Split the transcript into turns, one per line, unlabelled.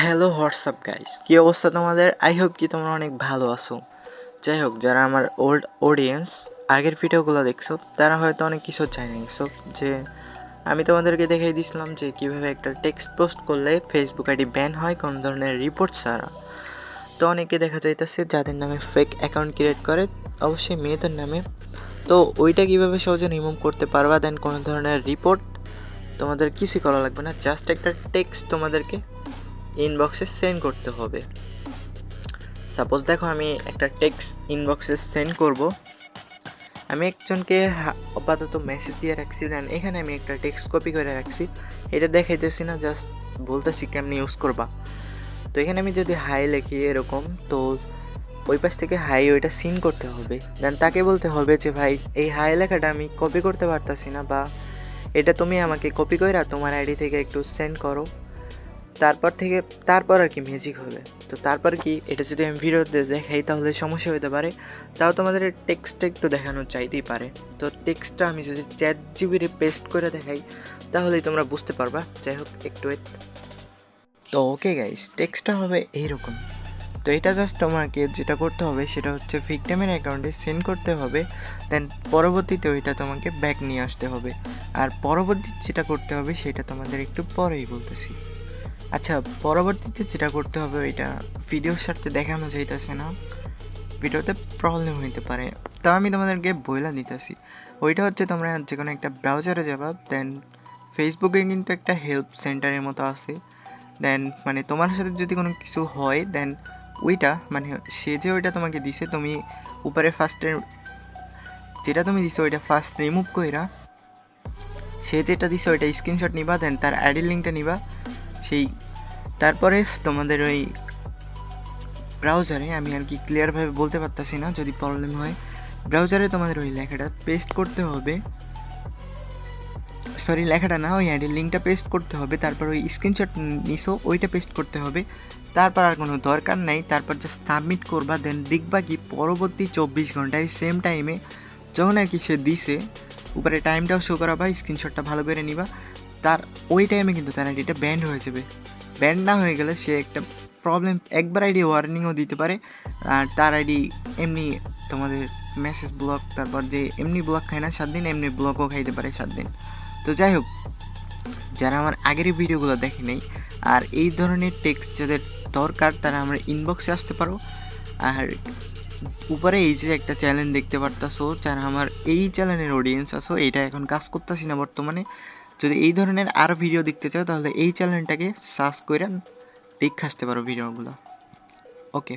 Hello WhatsApp guys কী অবস্থা তোমাদের? I hope কি তোমরা অনেক ভালো আছো। যাই হোক, যারা আমার ওল্ড অডিয়েন্স আগের ভিডিওগুলো দেখছ, তারা হয়তো অনেক কিছু জানে গেছো যে আমি তোমাদেরকে দেখাই দিয়েছিলাম যে কীভাবে একটা টেক্সট পোস্ট করলে ফেসবুক আইডি ব্যান হয় কোন ধরনের রিপোর্ট ছাড়া। তো অনেকে দেখা যাইতেছে যাদের নামে ফেক অ্যাকাউন্ট ক্রিয়েট করে, অবশ্যই মেয়েদের নামে। তো ওইটা কীভাবে সহজে রিমুভ করতে পারবা দেন কোনো ধরনের রিপোর্ট তোমাদের কিছুই করা লাগবে না জাস্ট একটা টেক্সট তোমাদেরকে ইনবক্সে সেন্ড করতে হবে। সাপোজ দেখো আমি একটা টেক্সট ইনবক্সে সেন্ড করব। আমি একজনকে আপাতত মেসেজ দিয়ে রাখছি দেন এখানে আমি একটা টেক্সট কপি করে রাখছি। এটা দেখাইতেছি না জাস্ট বলতেছি কেমনি ইউজ করবা। তো এখানে আমি যদি হাই লিখি এরকম, তো ওই পাশ থেকে হাই ওইটা সিন করতে হবে। দেন তাকে বলতে হবে যে, ভাই, এই হাই লেখাটা আমি কপি করতে পারতাছি না বা এটা তুমি আমাকে কপি কইরা তোমার আইডি থেকে একটু সেন্ড করো। তারপর থেকে, তারপর আর কি ম্যাজিক হবে। তো তারপর কি, এটা যদি আমি ভিডিওতে দেখাই তাহলে সমস্যা হতে পারে। তাও তোমাদের টেক্সটটা একটু দেখানো চাইতেই পারে। তো টেক্সটটা আমি যদি চ্যাট জিবিরে পেস্ট করে দেখাই, তাহলেই তোমরা বুঝতে পারবা। যাই হোক, একটু। তো ওকে গাইস টেক্সটটা হবে এইরকম তো এটা জাস্ট তোমাকে যেটা করতে হবে সেটা হচ্ছে ভিকটিমের অ্যাকাউন্টে সেন্ড করতে হবে দেন পরবর্তীতে ওইটা তোমাকে ব্যাক নিয়ে আসতে হবে। আর পরবর্তী যেটা করতে হবে সেটা তোমাদের একটু পরেই বলতেছি। আচ্ছা পরবর্তীতে যেটা করতে হবে ওইটা ভিডিওর সাথে দেখানো যাইতেছে না। ভিডিওতে প্রবলেম হইতে পারে। তা আমি তোমাদেরকে বইলা দিতেছি। ওইটা হচ্ছে তোমরা যে কোনো একটা ব্রাউজারে যাবা দেন ফেসবুকে কিন্তু একটা হেল্প সেন্টারের মতো আছে। দেন মানে তোমার সাথে যদি কোনো কিছু হয় দেন ওইটা মানে সে যে ওইটা তোমাকে দিছে, তুমি উপরে ফার্স্টে যেটা তুমি দিছো ওইটা ফার্স্ট রিমুভ কইরা, সে যেটা দিছে ওইটা স্ক্রিনশট নিবা দেন তার আইডি লিঙ্কটা নিবা। সেই, তারপরে তোমাদের ওই ব্রাউজারে আমি আর কি ক্লিয়ারভাবে বলতে পারতাছি না, যদি প্রবলেম হয় ব্রাউজারে তোমাদের ওই লেখাটা পেস্ট করতে হবে। সরি, লেখাটা না, ওই আইডির লিঙ্কটা পেস্ট করতে হবে, তারপর ওই স্ক্রিনশট নিছো, ওইটা পেস্ট করতে হবে, তারপর আর কোনো দরকার নাই, তারপর জাস্ট সাবমিট করবা দেন দেখবা কি পরবর্তী চব্বিশ ঘন্টায় সেম টাইমে যখন আর কি সে দিছে, উপরে টাইমটাও শো করাবা স্ক্রিনশটটা ভালো করে নিবা, তার ওই টাইমে কিন্তু তার আইডিটা ব্যান্ড হয়ে যাবে। ব্যান্ড না হয়ে গেলে সে একটা প্রবলেম একবার আইডি ওয়ার্নিংও দিতে পারে, আর তার আইডি এমনি তোমাদের মেসেজ ব্লক তারপর যে এমনি ব্লক খায় না, সাত দিন, এমনি ব্লকও খাইতে পারে সাত দিন। তো যাই হোক, যারা আমার আগের ভিডিওগুলো দেখে নেই, আর এই ধরনের টেক্সট যাদের দরকার, তারা আমার ইনবক্সে আসতে পারো। আর উপরে এই যে একটা চ্যানেল দেখতে পারতাছো, যারা আমার এই চ্যানেলের অডিয়েন্স আছো, এটা এখন কাজ করতেছি না বর্তমানে। যদি এই ধরনের আরও ভিডিও দেখতে চাও, তাহলে এই চ্যানেলটাকে সার্চ করে দেখে আসতে পারো ভিডিওগুলো। ওকে